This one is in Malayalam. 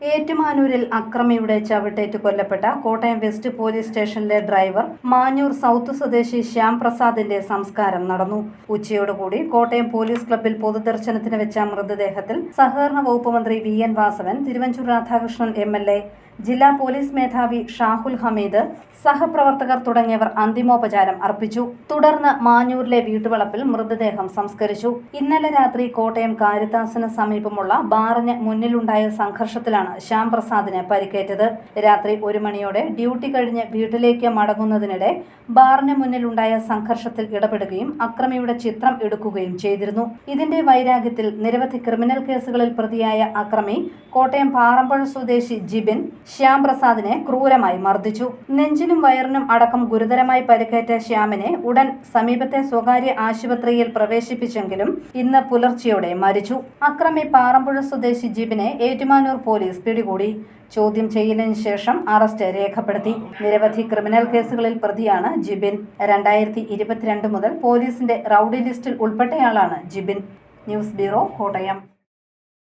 ഏറ്റുമാനൂരിൽ അക്രമിയുടെ ചവിട്ടേറ്റ് കൊല്ലപ്പെട്ട കോട്ടയം വെസ്റ്റ് പോലീസ് സ്റ്റേഷനിലെ ഡ്രൈവർ മാഞ്ഞൂർ സൗത്ത് സ്വദേശി ശ്യാം പ്രസാദിന്റെ സംസ്കാരം നടന്നു. ഉച്ചയോടുകൂടി കോട്ടയം പോലീസ് ക്ലബ്ബിൽ പൊതുദർശനത്തിന് വെച്ച മൃതദേഹത്തിൽ സഹകരണ വകുപ്പ് മന്ത്രി V N Vasavan Thiruvanchoor Radhakrishnan M L A ജില്ലാ പോലീസ് മേധാവി ഷാഹുൽ ഹമീദ് സഹപ്രവർത്തകർ തുടങ്ങിയവർ അന്തിമോപചാരം അർപ്പിച്ചു. തുടർന്ന് മാഞ്ഞൂരിലെ വീട്ടുവളപ്പിൽ മൃതദേഹം സംസ്കരിച്ചു. ഇന്നലെ രാത്രി കോട്ടയം കാരിത്താസിന് സമീപമുള്ള ബാറിന് മുന്നിലുണ്ടായ സംഘർഷത്തിലാണ് ശ്യാം പ്രസാദിന് പരിക്കേറ്റത്. രാത്രി ഒരു മണിയോടെ ഡ്യൂട്ടി കഴിഞ്ഞ് വീട്ടിലേക്ക് മടങ്ങുന്നതിനിടെ ബാറിന് മുന്നിലുണ്ടായ സംഘർഷത്തിൽ ഇടപെടുകയും അക്രമിയുടെ ചിത്രം എടുക്കുകയും ചെയ്തിരുന്നു. ഇതിന്റെ വൈരാഗ്യത്തിൽ നിരവധി ക്രിമിനൽ കേസുകളിൽ പ്രതിയായ അക്രമി കോട്ടയം പാറമ്പുഴ സ്വദേശി ജിബിൻ ശ്യാം പ്രസാദിനെ ക്രൂരമായി മർദ്ദിച്ചു. നെഞ്ചിനും വയറിനും അടക്കം ഗുരുതരമായി പരിക്കേറ്റ ശ്യാമിനെ ഉടൻ സമീപത്തെ സ്വകാര്യ ആശുപത്രിയിൽ പ്രവേശിപ്പിച്ചെങ്കിലും ഇന്ന് പുലർച്ചെയോടെ മരിച്ചു. അക്രമി പാറമ്പുഴ സ്വദേശി ജീബിനെ ഏറ്റുമാനൂർ പോലീസ് പിടികൂടി. ചോദ്യം ചെയ്യലിന് ശേഷം അറസ്റ്റ് രേഖപ്പെടുത്തി. നിരവധി ക്രിമിനൽ കേസുകളിൽ പ്രതിയാണ് ജിബിൻ. രണ്ടായിരത്തി ഇരുപത്തിരണ്ട് മുതൽ പോലീസിന്റെ റൌഡി ലിസ്റ്റിൽ ഉൾപ്പെട്ടയാളാണ് ജിബിൻ. News bureau Kottayam.